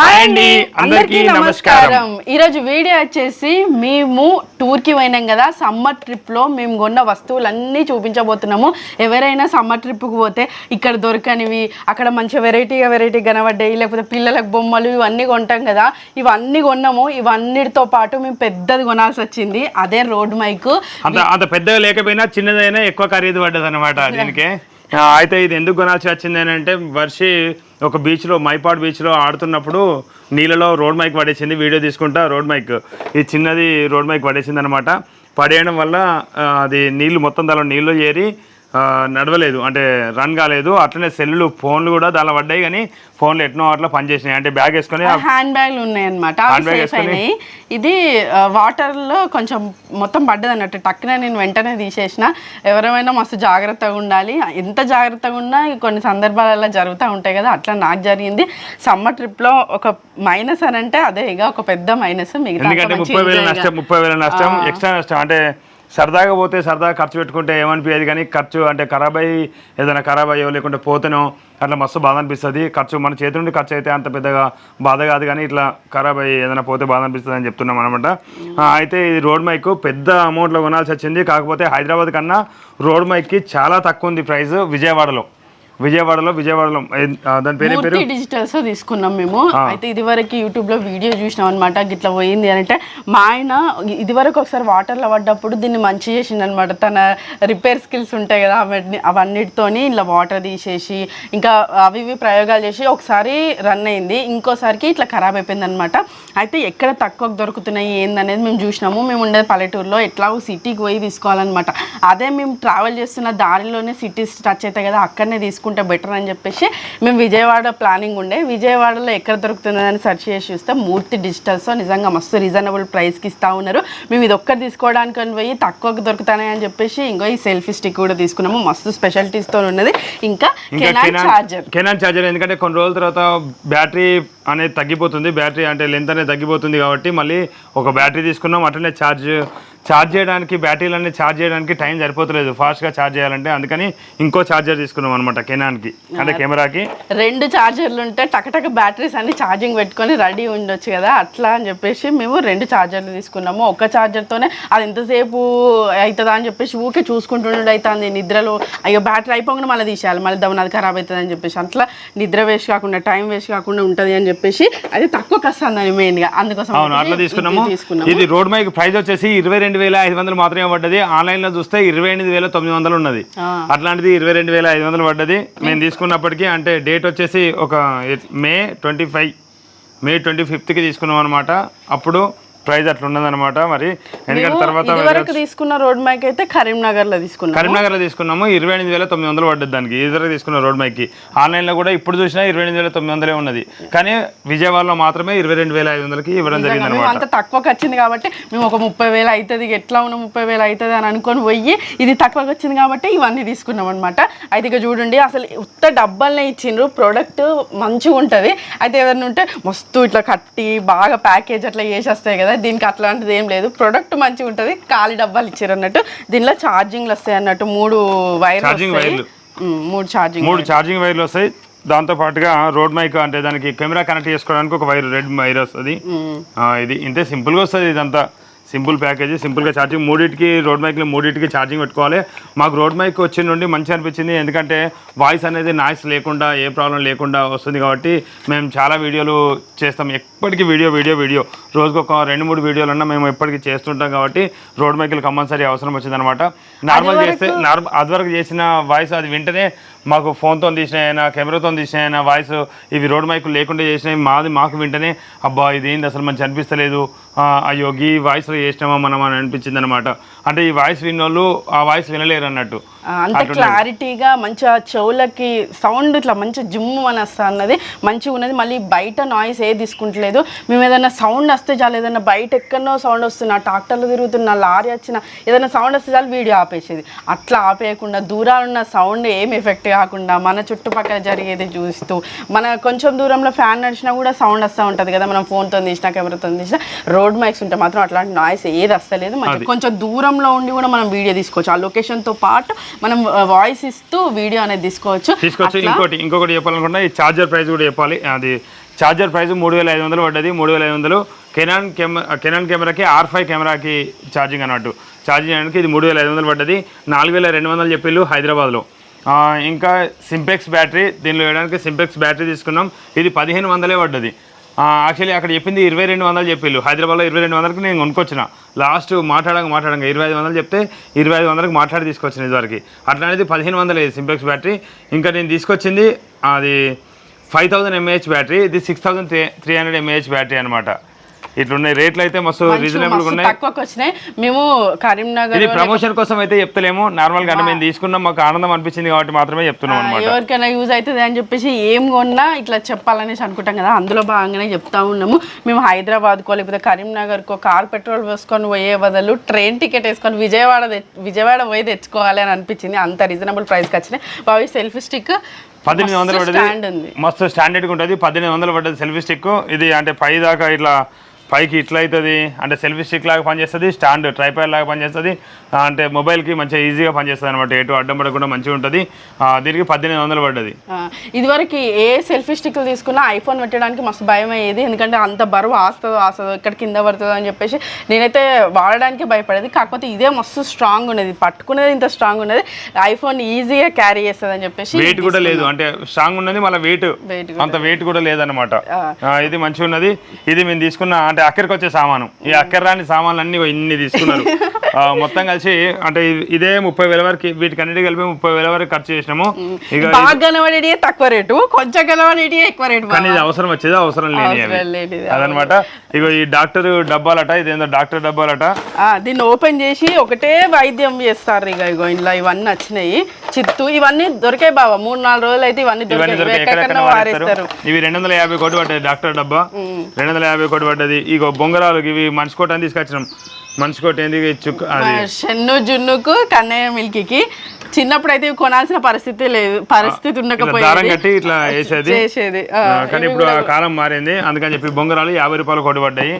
Hi అండి. అందరికీ నమస్కారం. ఈరోజు వీడియో వచ్చేసి మేము టూర్కి పోయినాం కదా సమ్మర్ ట్రిప్లో మేము కొన్న వస్తువులన్నీ చూపించబోతున్నాము. ఎవరైనా సమ్మర్ ట్రిప్కి పోతే ఇక్కడ దొరకనివి అక్కడ మంచి వెరైటీగా వెరైటీ కనబడ్డాయి లేకపోతే పిల్లలకు బొమ్మలు ఇవన్నీ కొంటాం కదా ఇవన్నీ కొన్నాము. ఇవన్నిటితో పాటు మేము పెద్దది కొనాల్సి వచ్చింది. అదే రోడ్ మైక్. అంత పెద్దగా లేకపోయినా చిన్నదైనా ఎక్కువ ఖరీదు పడ్డది అనమాట దీనికి. అయితే ఇది ఎందుకు కొనాల్సి వచ్చింది అని అంటే వర్షి ఒక బీచ్లో మైపాడ్ బీచ్లో ఆడుతున్నప్పుడు నీళ్ళలో రోడ్ మైక్ పడేసింది వీడియో తీసుకుంటా రోడ్ మైక్. ఈ చిన్నది రోడ్ మైక్ పడేసింది అనమాట పడేయడం వల్ల అది నీళ్ళు మొత్తం దానిలో నీళ్ళు చేరి నడవలేదు. అంటే రన్ కాలేదు. అట్లనే సెల్లు ఫోన్లు కూడా దానిలో పడ్డాయి కానీ ఫోన్లు ఎట్నో అట్లా పనిచేసినాయి. అంటే బ్యాగ్ వేసుకొని హ్యాండ్ బ్యాగ్లు వేసుకొని- అయినాయి. ఇది వాటర్లో కొంచెం మొత్తం పడ్డది అన్నట్టు. టక్కున నేను వెంటనే తీసేసిన. ఎవరైనా మస్తు జాగ్రత్తగా ఉండాలి. ఎంత జాగ్రత్తగా ఉన్నా కొన్ని సందర్భాలలో జరుగుతూ ఉంటాయి కదా అట్లా నాకు జరిగింది. సమ్మర్ ట్రిప్లో ఒక మైనస్ అని అంటే అదే ఇక ఒక పెద్ద మైనస్ మిగతా ముప్పై వేల. నష్టం ముప్పై వేల నష్టం ఎక్స్ట్రా నష్టం. అంటే సరదాగా పోతే సరదాగా ఖర్చు పెట్టుకుంటే ఏమనిపించేది కానీ ఖర్చు అంటే ఖరాబ్ అయ్యి ఏదైనా ఖరాబ్ అయ్యో లేకుంటే పోతేనో అట్లా మస్తు బాధ అనిపిస్తుంది. ఖర్చు మన చేతి నుండి ఖర్చు అయితే అంత పెద్దగా బాధ కాదు కానీ ఇట్లా ఖరాబ్ అయ్యి ఏదైనా పోతే బాధ అనిపిస్తుంది అని చెప్తున్నాం అనమాట అయితే ఇది రోడ్ మైక్ పెద్ద అమౌంట్లో కొనాల్సి వచ్చింది. కాకపోతే హైదరాబాద్ కన్నా రోడ్ మైక్కి చాలా తక్కువ ఉంది ప్రైస్ విజయవాడలో. విజయవాడలో విజయవాడలో దాని పేరు పేరు? డిజిటల్స్ తీసుకున్నాం మేము. అయితే ఇదివరకు యూట్యూబ్లో వీడియో చూసినాం అనమాట గిట్లా పోయింది అని అంటే మా ఆయన ఇదివరకు ఒకసారి వాటర్లో పడ్డప్పుడు దీన్ని మంచి చేసిండు అనమాట తన రిపేర్ స్కిల్స్ ఉంటాయి కదా అవన్నీ అవన్నిటితోని ఇలా వాటర్ తీసేసి ఇంకా అవి ఇవి ప్రయోగాలు చేసి ఒకసారి రన్ అయింది. ఇంకోసారికి ఇట్లా ఖరాబ్ అయిపోయింది అనమాట అయితే ఎక్కడ తక్కువ దొరుకుతున్నాయి ఏందనేది మేము చూసినాము. మేము ఉండేది పల్లెటూరులో ఎట్లాగో సిటీకి పోయి తీసుకోవాలన్నమాట. అదే మేము ట్రావెల్ చేస్తున్న దారిలోనే సిటీస్ టచ్ అవుతాయి కదా అక్కడనే తీసుకుంటే బెటర్ అని చెప్పేసి మేము విజయవాడ ప్లానింగ్ ఉండే. విజయవాడలో ఎక్కడ దొరుకుతుంది అని సెర్చ్ చేసి చూస్తే మూర్తి డిజిటల్స్ నిజంగా మస్తు రీజనబుల్ ప్రైస్కి ఇస్తూ ఉన్నారు. మేము ఇది ఒక్కటి తీసుకోవడానికి పోయి తక్కువకి దొరుకుతాయి అని చెప్పేసి ఇంకో ఈ సెల్ఫీ స్టిక్ కూడా తీసుకున్నాము. మస్తు స్పెషాలిటీస్తో ఉన్నది. ఇంకా కెనాన్ చార్జర్ కెనాన్ చార్జర్ ఎందుకంటే కొన్ని రోజుల తర్వాత బ్యాటరీ అనేది తగ్గిపోతుంది. బ్యాటరీ అంటే లెంత్ అనేది తగ్గిపోతుంది కాబట్టి మళ్ళీ ఒక బ్యాటరీ తీసుకున్నాం. అట్లనే ఛార్జ్ ఛార్జ్ చేయడానికి బ్యాటరీలన్నీ ఛార్జ్ చేయడానికి టైం సరిపోతలేదు. ఫాస్ట్గా ఛార్జ్ చేయాలంటే అందుకని ఇంకో ఛార్జర్ తీసుకున్నాం అనమాట కెనాన్కి. అంటే కెమెరాకి. రెండు ఛార్జర్లు ఉంటే టకటక బ్యాటరీస్ అన్ని ఛార్జింగ్ పెట్టుకొని రెడీ ఉండొచ్చు కదా అట్లా అని చెప్పేసి మేము రెండు ఛార్జర్లు తీసుకున్నాము. ఒక ఛార్జర్తోనే అది ఎంతసేపు అవుతుందా అని చెప్పేసి ఊకే చూసుకుంటుండే అవుతుంది నిద్రలో. అయ్యో బ్యాటరీ అయిపోకుండా మళ్ళీ తీసేయాలి మళ్ళీ దమ్మని అది ఖరాబ్ అవుతుంది అని చెప్పేసి. అట్లా నిద్ర వేస్ట్ కాకుండా టైం వేస్ట్ కాకుండా ఉంటుంది అని చెప్పేసి అది తక్కువ వస్తుంది మెయిన్గా అందుకోసం అవును అట్లా తీసుకున్నాము. ఇది రోడ్ మైక్ ప్రైస్ వచ్చేసి ఇరవై రెండు వేల ఐదు వందలు మాత్రమే పడ్డది. ఆన్లైన్లో చూస్తే ఇరవై ఎనిమిది వేల తొమ్మిది వందలు ఉన్నది. అట్లాంటిది ఇరవై రెండు వేల ఐదు వందలు పడ్డది. మేము తీసుకున్నప్పటికీ అంటే డేట్ వచ్చేసి ఒక May twenty five May twenty ఫిఫ్త్కి తీసుకున్నాం అనమాట అప్పుడు ప్రైస్ అట్లా ఉన్నదన్నమాట. మరి ఎందుకంటే తర్వాత ఇదివరకు తీసుకున్న రోడ్ మైక్ అయితే కరీంనగర్లో తీసుకున్నాం కరీంనగర్లో తీసుకున్నాము. ఇరవై ఎనిమిది వేల తొమ్మిది వందలు పడ్డది దానికి. ఇద్దరు తీసుకున్న రోడ్ మైక్కి ఆన్లైన్లో కూడా ఇప్పుడు చూసినా ఇరవై ఎనిమిది వేల తొమ్మిది వందలే ఉన్నది. కానీ విజయవాడలో మాత్రమే ఇరవై రెండు వేల ఐదు వందలకి ఇవ్వడం జరిగింది అనమాట అంత తక్కువకి వచ్చింది కాబట్టి మేము ఒక ముప్పై వేలు అవుతుంది ఎట్లా ఉన్న ముప్పై వేలు అవుతుంది అని అనుకొని పోయి ఇది తక్కువకి వచ్చింది కాబట్టి ఇవన్నీ తీసుకున్నాం అనమాట అయితే ఇక చూడండి అసలు ఉత్త డబ్బాలనే ఇచ్చిండ్రు. ప్రోడక్ట్ మంచిగా ఉంటుంది అయితే ఏదైనా ఉంటే మస్తు ఇట్లా కట్టి బాగా ప్యాకేజ్ అట్లా చేసేస్తాయి కదా దీనికి అట్లాంటిది ఏం లేదు. ప్రోడక్ట్ మంచిగా ఉంటుంది ఖాళీ డబ్బాలు ఇచ్చారు అన్నట్టు. దీనిలో ఛార్జింగ్లు వస్తాయి అన్నట్టు మూడు వైర్లు వస్తాయి. మూడు ఛార్జింగ్ మూడు ఛార్జింగ్ వైర్లు వస్తాయి. దాంతో పాటుగా రోడ్ మైక్ అంటే దానికి కెమెరా కనెక్ట్ చేసుకోవడానికి ఒక వైర్ రెడ్ వైర్ వస్తుంది. ఇది ఇంతే సింపుల్గా వస్తుంది ఇదంతా. సింపుల్ ప్యాకేజీ సింపుల్గా ఛార్జింగ్ మూడింటికి రోడ్ మైక్లో మూడింటికి ఛార్జింగ్ పెట్టుకోవాలి. మాకు రోడ్ మైక్ వచ్చిన నుండి మంచి అనిపించింది. ఎందుకంటే వాయిస్ అనేది నాయిస్ లేకుండా ఏ ప్రాబ్లం లేకుండా వస్తుంది కాబట్టి మేము చాలా వీడియోలు చేస్తాం. ఎప్పటికీ వీడియో వీడియో వీడియో రోజుకు ఒక రెండు మూడు వీడియోలు ఉన్నా మేము ఎప్పటికీ చేస్తుంటాం కాబట్టి రోడ్ మైకులు కంపల్సరీ అవసరం వచ్చిందనమాట నార్మల్ చేస్తే నార్మల్ అదివరకు చేసిన వాయిస్ అది వింటనే మాకు ఫోన్తో తీసినాయన కెమెరాతో తీసినాయన వాయిస్ ఇవి రోడ్ మైకులు లేకుండా చేసినవి మాది మాకు వింటేనే అబ్బా ఇది ఏంది అసలు మంచి అనిపిస్తలేదు. అయ్యో ఈ వాయిస్లో చేసినామా మనం అని అనిపించింది అనమాట అంటే ఈ వాయిస్ విన్నోళ్ళు ఆ వాయిస్ వినలేరు అన్నట్టు అంత క్లారిటీగా మంచిగా చెవులకి సౌండ్ ఇట్లా మంచి జిమ్ అని వస్తా అన్నది మంచిగా ఉన్నది. మళ్ళీ బయట నాయిస్ ఏ తీసుకుంటలేదు. మేము ఏదైనా సౌండ్ వస్తే చాలు ఏదైనా బయట ఎక్కడనో సౌండ్ వస్తున్నా ట్రాక్టర్లు తిరుగుతున్నా లారీ వచ్చిన ఏదైనా సౌండ్ వస్తే చాలు వీడియో ఆపేసేది. అట్లా ఆపేయకుండా దూరాలు ఉన్న సౌండ్ ఏం ఎఫెక్ట్ కాకుండా మన చుట్టుపక్కల జరిగేది చూస్తూ మన కొంచెం దూరంలో ఫ్యాన్ నడిచినా కూడా సౌండ్ వస్తూ ఉంటుంది కదా మనం ఫోన్తో తీసినా కెమెరాతో తీసినా రోడ్ మైక్స్ ఉంటే మాత్రం అట్లాంటి నాయిస్ ఏది వస్తలేదు. కొంచెం దూరంలో ఉండి కూడా మనం వీడియో తీసుకోవచ్చు. ఆ లొకేషన్తో పాటు మనం వాయిస్ ఇస్తూ వీడియో అనేది తీసుకోవచ్చు. తీసుకొచ్చి అట్లా ఇంకోటి ఇంకొకటి చెప్పాలనుకుంటే ఈ ఛార్జర్ ప్రైస్ కూడా చెప్పాలి. అది ఛార్జర్ ప్రైస్ మూడు వేల ఐదు వందలు పడ్డది. మూడు వేల ఐదు వందలు కెనాన్ కెమెరా కెనాన్ కెమెరాకి ఆర్ ఫైవ్ కెమెరాకి ఛార్జింగ్ అన్నట్టు. ఛార్జింగ్ చేయడానికి ఇది మూడు వేల ఐదు వందలు పడ్డది. నాలుగు వేల రెండు వందలు చెప్పిళ్ళు హైదరాబాద్లో. ఇంకా సింపెక్స్ బ్యాటరీ దీనిలో వేయడానికి సింపెక్స్ బ్యాటరీ తీసుకున్నాం. ఇది పదిహేను వందలే పడ్డది. యాక్చువల్లీ అక్కడ చెప్పింది ఇరవై రెండు వందలు చెప్పిళ్ళు. హైదరాబాద్లో ఇరవై రెండు వందలకి నేను కొనుక్కొచ్చిన. లాస్ట్ మాట్లాడంగా మాట్లాడంగా ఇరవై ఐదు వందలు చెప్తే ఇరవై ఐదు వందలకి మాట్లాడి తీసుకొచ్చిన ఇదివరకు. అట్లాంటిది పదిహేను వందలు సింప్లెక్స్ బ్యాటరీ. ఇంకా నేను తీసుకొచ్చింది అది ఫైవ్ థౌసండ్ ఎంఏహెచ్ బ్యాటరీ. ఇది six thousand three three hundred mAh battery అనమాట ఇట్లున్నాయి. రేట్లు అయితే మస్తు మస్తు ఉన్నాయి. తక్కువకి వచ్చినాయి. మేము కరీంనగర్ ప్రమోషన్ కోసం అయితే చెప్తలేము. నార్మల్గా మేము తీసుకున్నాం. మాకు ఆనందం అనిపించింది కాబట్టి మాత్రమే చెప్తున్నాం అనమాట ఎవరికైనా యూజ్ అవుతుంది అని చెప్పేసి ఏం కొన్నా ఇట్లా చెప్పాలనేసి అనుకుంటాం కదా. అందులో భాగంగానే చెప్తా ఉన్నాము. మేము హైదరాబాద్కో లేకపోతే కరీంనగర్కో కార్ పెట్రోల్ వేసుకొని పోయే బదులు ట్రైన్ టికెట్ వేసుకొని విజయవాడ విజయవాడ పోయి తెచ్చుకోవాలి అని అనిపించింది. అంత రీజనబుల్ ప్రైస్కి వచ్చినాయి. బావి సెల్ఫీ స్టిక్ పద్దెనిమిది వందలు పడ్డది. మస్తు స్టాండర్డ్గా ఉంటుంది. పద్దెనిమిది వందలు పడ్డది సెల్ఫీ స్టిక్ ఇది అంటే పై దాకా ఇట్లా పైకి ఇట్లా అవుతుంది అంటే సెల్ఫీ స్టిక్ లాగా పనిచేస్తుంది స్టాండ్ ట్రైపాడ్ లాగా పనిచేస్తుంది అంటే మొబైల్కి మంచిగా ఈజీగా పనిచేస్తుంది అనమాట ఎటు అడ్డం పడకుండా మంచిగా ఉంటుంది. దీనికి పద్దెనిమిది వందలు పడ్డది. ఇదివరకు ఏ సెల్ఫీ స్టిక్లు తీసుకున్నా ఐఫోన్ పెట్టడానికి మస్తు భయం అయ్యేది ఎందుకంటే అంత బరువు ఆస్తుందో ఆస్తుందో ఇక్కడ కింద పడుతుందో అని చెప్పేసి నేనైతే వాడడానికి భయపడేది. కాకపోతే ఇదే మస్తు స్ట్రాంగ్ ఉన్నది పట్టుకునేది ఇంత స్ట్రాంగ్ ఉన్నది ఐఫోన్ ఈజీగా క్యారీ చేస్తుంది అని చెప్పేసి వెయిట్ కూడా లేదు అంటే స్ట్రాంగ్ ఉన్నది మళ్ళీ వెయిట్ అంత వెయిట్ కూడా లేదనమాట ఇది మంచిగా ఉన్నది. ఇది మేము తీసుకున్న అంటే అక్కడికి వచ్చే సామాను. ఈ అక్కర రాని సామాన్లు అన్ని ఇన్ని తీసుకున్నారు. మొత్తం కలిసి అంటే ఇది- ముప్పై వేల వరకు వీటికన్నిటి కలిపి ముప్పై వేల వరకు ఖర్చు చేసినాము. ఇక బాగా తక్కువ రేటు కొంచెం ఎక్కువ రేటు కానీ ఇది అవసరం వచ్చేది అవసరం లేని అదనమాట. ఇగో ఈ డాక్టర్ డబ్బాలట ఇదేందో డాక్టర్ డబ్బాలట. దీన్ని ఓపెన్ చేసి ఒకటే వైద్యం చేస్తారు ఇక ఇగో ఇలా ఇవన్నీ వచ్చినాయి చిత్తు ఇవన్నీ దొరికాయి బాబా మూడు నాలుగు రోజులు అయితే ఇవన్నీ దొరికాయి. ఇవి రెండు వందల యాభై కోటి పడ్డది డాక్టర్ డబ్బా. రెండు వందల యాభై కోటి పడ్డది ఇగో బొంగరాలు ఇవి మనిషి కోట అని తీసుకొచ్చినాం. మనిషి కోట ఏంది చుక్క అది. షన్ను జున్నుకు కన్నయ్య మిల్కీకి చిన్నప్పుడు అయితే కొనాల్సిన పరిస్థితి లేదు. పరిస్థితి దారం ఉండకపోయేది. కట్టి ఇట్లా వేసేది. చేసేది. కానీ ఇప్పుడు ఆ కాలం మారింది. అందుకని చెప్పి బొంగరాలు యాభై రూపాయలు కోటి పడ్డాయి.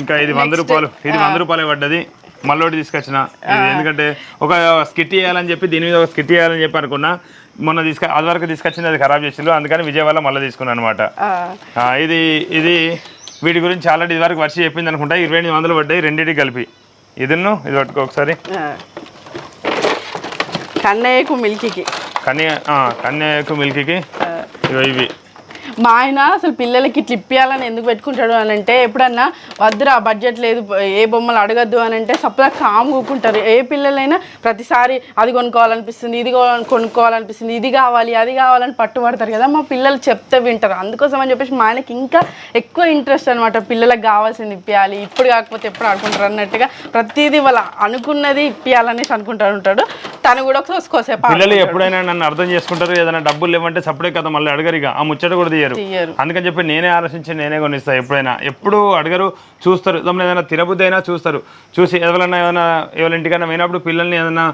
ఇంకా ఇది వంద రూపాయలు ఇది వంద రూపాయలే పడ్డది. మళ్ళీ తీసుకొచ్చిన. ఇది ఎందుకంటే ఒక స్కిట్ చేయాలని చెప్పి దీని మీద ఒక స్కిట్ చేయాలని చెప్పి అనుకున్నా. మొన్న తీసుక అది వరకు తీసుకొచ్చింది అది ఖరాబ్ చేసిండు అందుకని విజయవాడలో మళ్ళీ తీసుకున్నాను అనమాట ఇది ఇది వీటి గురించి ఆల్రెడీ ఇది వరకు వర్షి చెప్పింది అనుకుంటా ఇరవై ఎనిమిది వందలు పడ్డాయి రెండింటికి కలిపి. ఇదిన్ను ఇది పట్టుకో ఒకసారి. కన్నయ్యకు మిల్కీకి. కన్య కన్యకు మిల్కీకి ఇవి. మా ఆయన అసలు పిల్లలకి ఇట్లా ఇప్పియాలని ఎందుకు పెట్టుకుంటాడు అని అంటే ఎప్పుడన్నా వద్దురా బడ్జెట్ లేదు ఏ బొమ్మలు అడగద్దు అని అంటే సప్లా కామ్ కూకుంటారు ఏ పిల్లలైనా ప్రతిసారి అది కొనుక్కోవాలనిపిస్తుంది ఇది కొను- కొనుక్కోవాలనిపిస్తుంది ఇది కావాలి అది కావాలని పట్టుబడతారు కదా. మా పిల్లలు చెప్తే వింటారు. అందుకోసం అని చెప్పేసి మా ఆయనకి ఇంకా ఎక్కువ ఇంట్రెస్ట్ అనమాట పిల్లలకు కావాల్సింది ఇప్పియాలి ఇప్పుడు కాకపోతే ఎప్పుడు ఆడుకుంటారు అన్నట్టుగా ప్రతిదీ వాళ్ళ అనుకున్నది ఇప్పియాలనేసి అనుకుంటూ ఉంటాడు. తను కూడా ఒకసారి పిల్లలు ఎప్పుడైనా నన్ను అర్థం చేసుకుంటారు ఏదైనా డబ్బులు లేవంటే సపడే కదా మళ్ళీ అడగరు ఇక ఆ ముచ్చట కూడా తీయరు. తీయరు. అందుకని చెప్పి నేనే ఆలోచించి నేనే కొనిస్తా. ఎప్పుడైనా ఎప్పుడు అడగరు చూస్తారు. తమను ఏదైనా తినబుద్ధి అయినా చూస్తారు. చూసి ఎవరైనా ఏదైనా ఎవరి ఇంటికైనా పోయినప్పుడు పిల్లల్ని ఏదైనా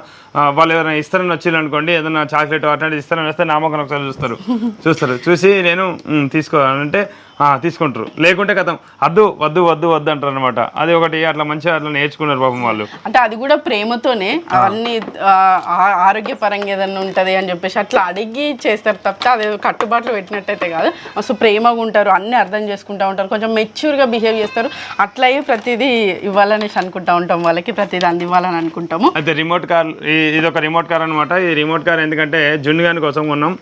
వాళ్ళు ఏదైనా ఇస్తారని వచ్చింది అనుకోండి ఏదైనా చాక్లెట్ అట్లాంటిది ఇస్తారని వస్తే నామకం ఒకసారి చూస్తారు. చూస్తారు. చూసి నేను "ఉమ్, తీసుకో అని అంటే "ఆ, తీసుకుంటారు. లేకుంటే కథం. అద్దు వద్దు వద్దు వద్దు అంటారు అనమాట అది ఒకటి అట్లా మంచిగా అట్లా నేర్చుకున్నారు పాపం వాళ్ళు. అంటే అది కూడా ప్రేమతోనే అవన్నీ ఆ- ఆరోగ్యపరంగా ఏదన్నా ఉంటుంది అని చెప్పేసి అట్లా అడిగి చేస్తారు తప్పితే అది కట్టుబాట్లు పెట్టినట్టయితే కాదు. మస్తు ప్రేమగా ఉంటారు అన్నీ అర్థం చేసుకుంటూ ఉంటారు. కొంచెం మెచ్యూర్గా బిహేవ్ చేస్తారు. అట్లా అయ్యి ప్రతిదీ ఇవ్వాలనేసి అనుకుంటా ఉంటాం వాళ్ళకి ప్రతిదీ అందివ్వాలని అనుకుంటాము. అయితే రిమోట్ కార్ ఇది ఒక రిమోట్ కార్ అనమాట ఈ రిమోట్ కార్ ఎందుకంటే జున్నుగాని కోసం కొన్నాం.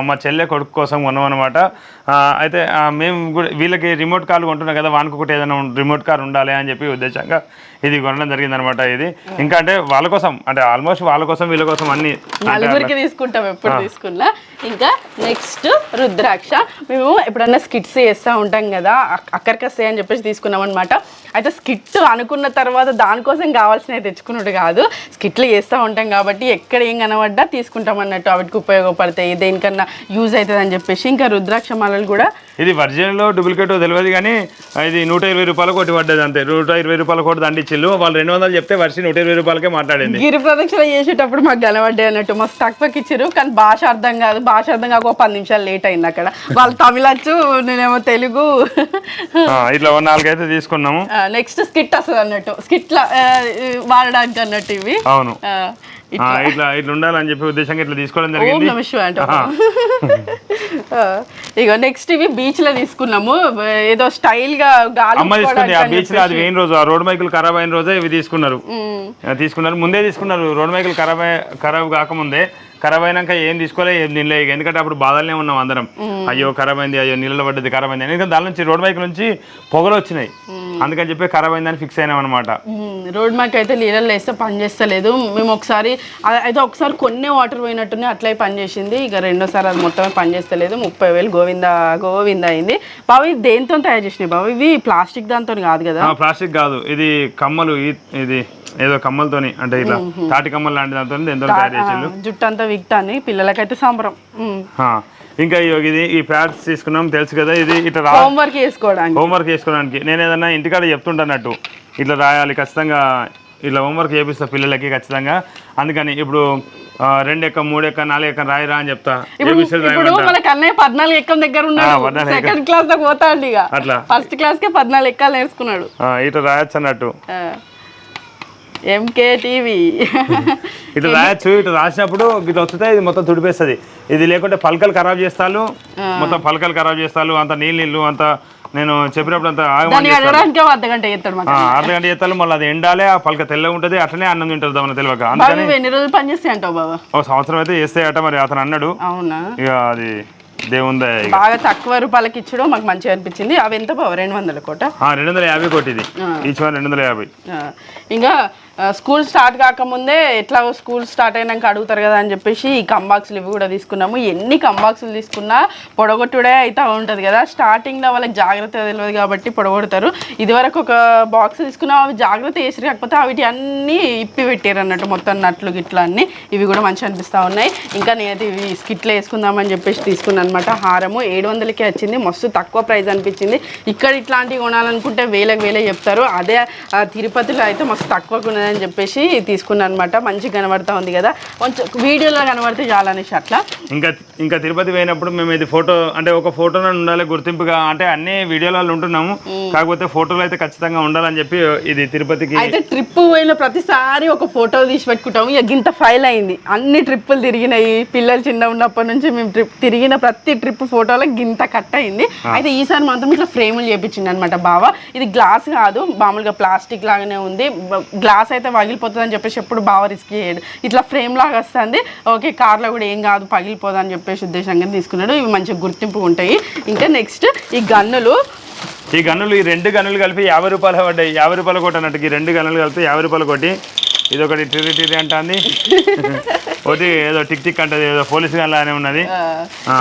మా చెల్లె కొడుకు కోసం కొన్నాం అనమాట అయితే మేము కూడా వీళ్ళకి రిమోట్ కార్లు కొంటున్నాం కదా వానికి ఒకటి ఏదైనా రిమోట్ కార్ ఉండాలి అని చెప్పి ఉద్దేశంగా ఇది కొనడం జరిగింది అనమాట ఇది ఇంకా అంటే వాళ్ళ కోసం అంటే ఆల్మోస్ట్ వాళ్ళ కోసం వీళ్ళ కోసం అన్ని నలుగురికి తీసుకుంటాం ఎప్పుడు తీసుకున్నా. ఇంకా నెక్స్ట్ రుద్రాక్ష. మేము ఎప్పుడన్నా స్కిట్స్ చేస్తూ ఉంటాం కదా అక్- అక్కడికి వస్తాయి అని చెప్పేసి తీసుకున్నాం అనమాట అయితే స్కిట్ అనుకున్న తర్వాత దానికోసం కావాల్సినవి తెచ్చుకున్నట్టు కాదు. స్కిట్లు చేస్తూ ఉంటాం కాబట్టి ఎక్కడ ఏం కనబడ్డా తీసుకుంటాం అన్నట్టు. వాటికి ఉపయోగపడతాయి దేనికన్నా యూజ్ అవుతుంది అని చెప్పేసి. ఇంకా రుద్రాక్ష మాలలు కూడా ఇది వర్జిన్లో డూప్లికేట్ తెలియదు కానీ ఇది నూట ఇరవై రూపాయలు కొట్టి పడ్డది అంతే. నూట ఇరవై రూపాయలు కొట్టి దండిచ్చిల్లు వాళ్ళు రెండు వందలు చెప్తే వర్షి నూట ఇరవై రూపాయలకే మాట్లాడింది. గిరి ప్రదక్షిణ చేసేటప్పుడు మాకు కనబడ్డాయి అన్నట్టు. మస్తు తక్కువకి ఇచ్చారు కానీ భాష అర్థం కాదు. భాష అర్థం కాక పది నిమిషాలు లేట్ అయింది అక్కడ. వాళ్ళు తమిళచ్చు నేనేమో తెలుగు. ఇట్లా నాలుగైతే తీసుకున్నాము. నెక్స్ట్ స్కిట్ వస్తుంది అన్నట్టు స్కిట్ల వాడడానికి అన్నట్టు ఇవి. అవును. ఇట్లా. ఇట్లా ఉండాలని చెప్పి ఉద్దేశంగా ఇట్లా తీసుకోవడం ఓం జరిగింది. నమ శివాయ అంట ఇక నెక్స్ట్ ఇవి బీచ్లో తీసుకున్నాము. ఏదో స్టైల్గా గాలి అమ్మ తీసుకుంది ఆ బీచ్లో అది వేయిన రోజు ఆ రోడ్ మైకులు ఖరాబ్ అయిన రోజే ఇవి తీసుకున్నారు. తీసుకున్నారు. ముందే తీసుకున్నారు. రోడ్ మైకులు ఖరాబ్ ఖరాబ్ కాకముందే. ఖరాబ్ అయినాక ఏం తీసుకోలే ఏం తినలే. ఎందుకంటే అప్పుడు బాధలనే ఉన్నాం అందరం. అయ్యో ఖరాబ్ అయింది అయ్యో నీళ్ళలో పడ్డది ఖరాబ్ అయింది ఎందుకంటే దాని నుంచి రోడ్ మైకుల నుంచి పొగలు వచ్చినాయి. అందుకని చెప్పి ఖరాబ్ అయిందని ఫిక్స్ అయినాం అనమాట. రోడ్ మ్యాక్ అయితే నీళ్ళల్లో వేస్తే పని చేస్తలేదు. మేము ఒకసారి అయితే ఒకసారి కొన్ని వాటర్ పోయినట్టునే అట్లే పని చేసింది. ఇక రెండోసారి అది మొత్తమే పని చేస్తలేదు. ముప్పై వేలు గోవింద గోవింద అయింది. బాబు ఇది దేంతో తయారు చేసినాయి బాబు? ఇవి ప్లాస్టిక్ దాంతో కాదు కదా? ప్లాస్టిక్ కాదు. ఇది కమ్మలు ఇది ఏదో కమ్మలతోని అంటే ఇట్లా తాటి కమ్మలు లాంటి దాంతో దేంతో తయారు జుట్టు అంతా పిల్లలకైతే సంబరం. ఇంకా ఇది ఈ ప్యాడ్స్ తీసుకున్నాం తెలుసు కదా ఇది ఇట్లా హోంవర్క్ చేసుకోవడానికి. హోంవర్క్ చేసుకోవడానికి. నేను ఏదన్నా ఇంటికాడ చెప్తుంటానట్టు ఇట్లా రాయాలి ఖచ్చితంగా ఇట్లా హోంవర్క్ చేపిస్తా పిల్లలకి ఖచ్చితంగా. అందుకని ఇప్పుడు రెండు ఎక్క మూడు ఎక్క నాలుగు ఎక్క రాయిరా అని చెప్తా. ఇప్పుడు మన కన్నయ్య పద్నాలుగు ఎక్కం దగ్గర ఉన్నాడు. సెకండ్ క్లాస్ దాకా పోతాడు ఇక. అట్లా. ఫస్ట్ క్లాస్ కే పద్నాలుగు ఎక్కాలు నేర్చుకున్నాడు. ఇట్లా రాయొచ్చు అన్నట్టు. ఎంకే టీవీ ఇట్లా రాయొచ్చు ఇట్లా రాసినప్పుడు ఇట్లా వస్తే ఇది మొత్తం తుడిపేస్తుంది. ఇది లేకుంటే పలకలు ఖరాబ్ చేస్తాను మొత్తం పలకలు ఖరాబ్ చేస్తాను అంత నీళ్ళు నీళ్ళు అంత నేను చెప్పినప్పుడు అంత అర్ధ గంట చేస్తాను మళ్ళీ అది ఎండాలి ఆ పలక తెల్లగా ఉంటుంది. అట్లనే అన్నం తింటుంది మన తెలియక ఎన్ని రోజులు పని చేస్తాయి అంటావు బాబా? ఒక సంవత్సరం అయితే చేస్తాయట మరి. అతను అన్నాడు. అవునా? ఇక అది దేవుందే బాగా తక్కువ రూపాయలకి ఇచ్చడం. మాకు మంచిగా అనిపించింది. అవి ఎంత బాబు? రెండు వందల కోట? ఆ, రెండు వందల యాభై కోటి ఇది. ఈచ్ రెండు వందల యాభై. ఇంకా స్కూల్ స్టార్ట్ కాకముందే ఎట్లా స్కూల్ స్టార్ట్ అయినాక అడుగుతారు కదా అని చెప్పేసి ఈ కంబాక్స్లు ఇవి కూడా తీసుకున్నాము. ఎన్ని కంబాక్సులు తీసుకున్నా పొడగొట్టుడే అయితే ఉంటుంది కదా. స్టార్టింగ్లో వాళ్ళకి జాగ్రత్త తెలియదు కాబట్టి పొడగొడతారు. ఇదివరకు ఒక బాక్స్ తీసుకున్నా అవి జాగ్రత్త చేసి కాకపోతే అవిటి అన్నీ ఇప్పి పెట్టారు అన్నట్టు మొత్తం నట్లు గిట్లా అన్ని. ఇవి కూడా మంచిగా అనిపిస్తూ ఉన్నాయి. ఇంకా నేనైతే ఇవి స్కిట్లు వేసుకుందామని చెప్పేసి తీసుకున్నాను అనమాట హారము ఏడు వందలకే వచ్చింది. మస్తు తక్కువ ప్రైస్ అనిపించింది. ఇక్కడ ఇట్లాంటివి కొనాలనుకుంటే వేలకు వేలే చెప్తారు. అదే ఆ, తిరుపతిలో అయితే మస్తు తక్కువ ఉన్నదని చెప్పేసి తీసుకున్నాను అనమాట మంచిగా కనబడతా ఉంది కదా. కొంచెం వీడియోలో కనబడితే చాలనేసి అట్లా. ఇంకా ఇంకా తిరుపతి పోయినప్పుడు మేము ఇది ఫోటో అంటే ఒక ఫోటో ఉండాలి గుర్తింపుగా అంటే అన్ని వీడియోలలో ఉంటున్నాము. కాకపోతే ఫోటోలు అయితే ఖచ్చితంగా ఉండాలని చెప్పి ఇది తిరుపతికి అయితే ట్రిప్ పోయిన ప్రతిసారి ఒక ఫోటో తీసి పెట్టుకుంటాము. ఇక గింత ఫైల్ అయింది. అన్ని ట్రిప్పులు తిరిగినాయి. పిల్లలు చిన్న ఉన్నప్పటి నుంచి మేము ట్రిప్ తిరిగిన ప్రతి ట్రిప్ ఫోటోలో గింత కట్ అయింది. అయితే ఈసారి మాత్రం ఇట్లా ఫ్రేములు చేపించింది అనమాట బావ. ఇది గ్లాస్ కాదు మామూలుగా ప్లాస్టిక్ లాగానే ఉంది. గ్లాస్ అయితే పగిలిపోతుంది అని చెప్పేసి ఎప్పుడు బాగా రిస్క్ చేయడు. ఇట్లా ఫ్రేమ్ లాగా వస్తుంది. ఓకే కార్లో కూడా ఏం కాదు పగిలిపోదు అని చెప్పేసి ఉద్దేశంగా తీసుకున్నాడు. ఇవి మంచిగా గుర్తింపు ఉంటాయి. ఇంకా నెక్స్ట్ ఈ గన్నులు. ఈ గన్నులు ఈ రెండు గన్నులు కలిపి యాభై రూపాయలు పడ్డాయి. యాభై రూపాయలు కొట్టి ఈ రెండు గన్నులు కలిపి యాభై రూపాయలు కొట్టి ఇది ఒకటి టిరి టిరి అంటుంది. ఒకటి ఏదో టిక్ టిక్ అంటది ఏదో పోలీస్ గన్ లానే ఉన్నది.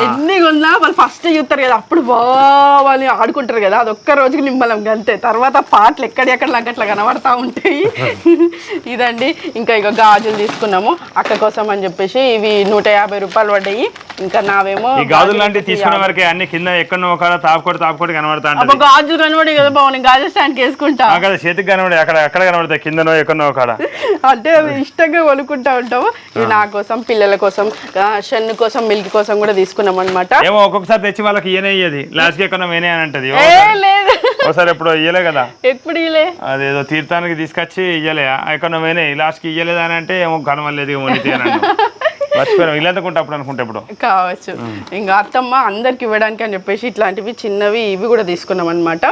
ఎన్ని కొన్నా వాళ్ళు ఫస్ట్ చూస్తారు కదా అప్పుడు బావాలి ఆడుకుంటారు కదా అది ఒక్క రోజుకి నిమ్మలం అంతే తర్వాత పాటలు ఎక్కడెక్కడ నాకు అట్లా కనబడతా ఉంటాయి. ఇదండి. ఇంకా ఇక గాజులు తీసుకున్నాము అక్క కోసం అని చెప్పేసి ఇవి నూట యాభై రూపాయలు పడ్డాయి. ఇంకా నావేమో ఈ గాజులు లాంటివి తీసుకునే వరకే అన్ని కింద ఎక్కడో ఒక తాపుకోటి తాపుకోటి కనబడతా ఉంటది. గాజులు కనబడి కదా నేను గాజు స్టాండ్కి వేసుకుంటా. కదా చేతికి కనబడే అక్కడ ఎక్కడ కనబడతాయి కిందనో ఎక్కడనో కాడ. అంటే ఇష్టంగా కొనుక్కుంటా ఉంటాము ఇవి నా కోసం పిల్లల కోసం షన్ను కోసం మిల్క్ కోసం కూడా తీసుకున్నాం అనమాట ఏమో ఒక్కొక్కసారి తెచ్చి వాళ్ళకి ఇయనే ఇయ్యది. లాస్ట్కి ఎక్కడ వేనే అని అంటది. లేదు. ఒకసారి ఎప్పుడు ఇయ్యలే కదా. ఎప్పుడు ఇలే అదేదో తీర్థానికి తీసుకొచ్చి ఇయ్యలే. ఎక్కడ వేనే లాస్ట్కి ఇయ్యలేదు అని అంటే ఏమో కనవలేదు మొండితే అని. మర్చిపోయాం ఇల్లంతకుంటే అప్పుడు అనుకుంటే ఇప్పుడు. కావచ్చు. ఇంకా అత్తమ్మ అందరికి ఇవ్వడానికి అని చెప్పేసి ఇట్లాంటివి చిన్నవి ఇవి కూడా తీసుకున్నాం అనమాట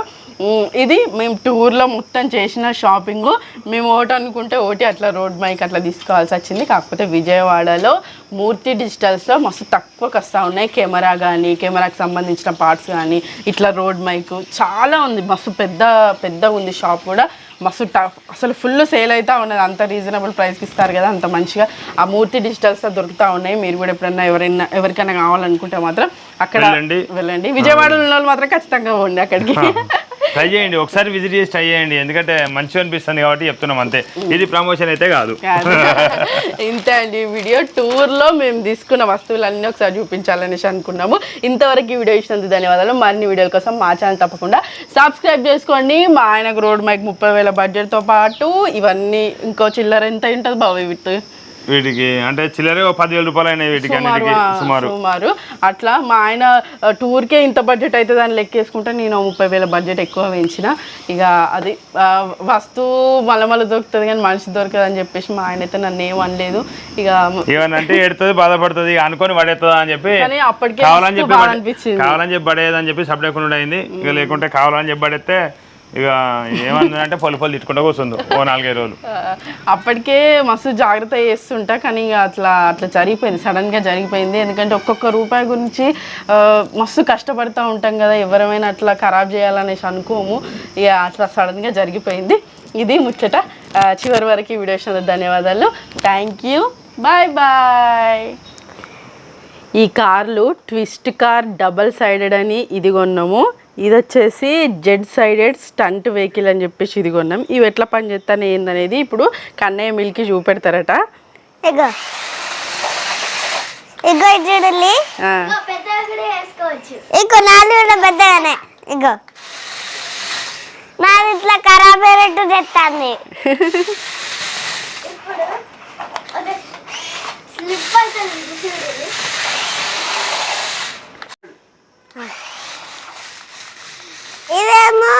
ఇది మేము టూర్లో మొత్తం చేసిన షాపింగ్. మేము ఓటు అనుకుంటే ఓటి అట్లా రోడ్ మైక్ అట్లా తీసుకోవాల్సి వచ్చింది. కాకపోతే విజయవాడలో మూర్తి డిజిటల్స్లో మస్తు తక్కువకి వస్తూ ఉన్నాయి. కెమెరా కానీ కెమెరాకి సంబంధించిన పార్ట్స్ కానీ ఇట్లా రోడ్ మైక్ చాలా ఉంది. మస్తు పెద్ద పెద్ద ఉంది షాప్ కూడా. మస్తు టఫ్ అసలు ఫుల్ సేల్ అవుతా ఉన్నది. అంత రీజనబుల్ ప్రైస్కి ఇస్తారు కదా అంత మంచిగా. ఆ మూర్తి డిజిటల్స్ దొరుకుతూ ఉన్నాయి. మీరు కూడా ఎప్పుడైనా ఎవరైనా ఎవరికైనా కావాలనుకుంటే మాత్రం అక్కడ వెళ్ళండి. వెళ్ళండి. విజయవాడలో ఉన్న వాళ్ళు మాత్రం ఖచ్చితంగా పోండి అక్కడికి. ట్రై చేయండి ఒకసారి విజిట్ చేసి ట్రై చేయండి. ఎందుకంటే మంచిగా అనిపిస్తుంది కాబట్టి చెప్తున్నాం అంతే. ఇది ప్రమోషన్ అయితే కాదు. ఇంతే అండి వీడియో టూర్లో మేము తీసుకున్న వస్తువులన్నీ ఒకసారి చూపించాలనేసి అనుకున్నాము. ఇంతవరకు ఈ వీడియో ఇచ్చినందుకు ధన్యవాదాలు. మరిన్ని వీడియోల కోసం మా ఛానల్ తప్పకుండా సబ్స్క్రైబ్ చేసుకోండి. మా ఆయనకు రోడ్ మైక్ ముప్పై వేల బడ్జెట్తో పాటు ఇవన్నీ ఇంకో చిల్లర ఎంత ఉంటుంది బాబు వీటి వీటికి అంటే చిల్లర పదివేల రూపాయలు అయినాయి వీటికి సుమారు అన్నిటికి సుమారు. సుమారు. అట్లా మా ఆయన టూర్కే ఇంత బడ్జెట్ అయితే దాన్ని లెక్కేసుకుంటే నేను ముప్పై వేల బడ్జెట్ ఎక్కువ వేయించిన. ఇక అది వస్తువు మళ్ళీ దొరుకుతుంది కానీ మనిషి దొరకదు అని చెప్పేసి మా ఆయన అయితే నన్ను ఏం అనలేదు. ఇక ఏమనంటే ఎడుతుంది బాధపడుతుంది అనుకొని పడేస్తుందా అని చెప్పి కావాలని చెప్పి కావాలని చెప్పి పడేదని చెప్పి సపడేకుండా అయింది ఇక లేకుంటే కావాలని చెప్పి పడేస్తే ఇక ఏమన్నదంటే పలు పలు తిట్టుకుంటూ కూర్చుంది ఓ నాలుగైదు రోజులు. అప్పటికే మస్తు జాగ్రత్త చేస్తుంటా కానీ ఇక అట్లా అట్లా జరిగిపోయింది. సడన్గా జరిగిపోయింది. ఎందుకంటే ఒక్కొక్క రూపాయి గురించి మస్తు కష్టపడుతూ ఉంటాం కదా ఎవరైనా అట్లా ఖరాబ్ చేయాలనేసి అనుకోము. ఇక అట్లా సడన్గా జరిగిపోయింది. ఇది ముచ్చట. చివరి వరకు ఈ వీడియో ధన్యవాదాలు. థ్యాంక్ యూ బాయ్ బాయ్ ఈ కార్లు ట్విస్ట్ కార్ డబల్ సైడెడ్ అని ఇది కొన్నాము. ఇది వచ్చేసి జెడ్ సైడెడ్ స్టంట్ వెహికల్ అని చెప్పేసి ఇది కొన్నాం. ఇవి ఎట్లా పనిచేస్తాను ఏందనేది ఇప్పుడు కన్నయ్య మిల్కి చూపెడతారట. ఇగో. ఇగో చూడండి. ఇగో నాలుగు కూడా పెద్దగానే. ఇగో. నాది ఇట్లా ఖరాబ్ అయినట్టు ఇవేమో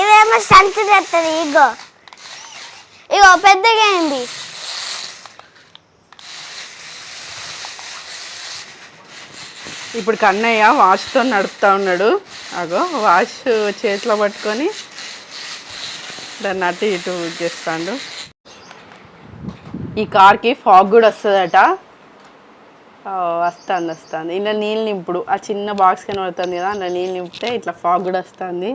ఇవేమో స్టంట్ తెస్తుంది ఇగో. ఇగో పెద్దగా అయింది. ఇప్పుడు కన్నయ్య వాష్తో నడుపుతా ఉన్నాడు. అగో వాష్ చేతిలో పట్టుకొని దాన్ని అటు ఇటు చేస్తాడు. ఈ కార్కి ఫాగ్ కూడా వస్తుందట. వస్తుంది వస్తుంది. ఇలా నీళ్ళు నింపుడు. ఆ చిన్న బాక్స్ కనబడుతుంది కదా అందులో నీళ్ళు నింపితే ఇట్లా ఫాగ్ కూడా వస్తుంది.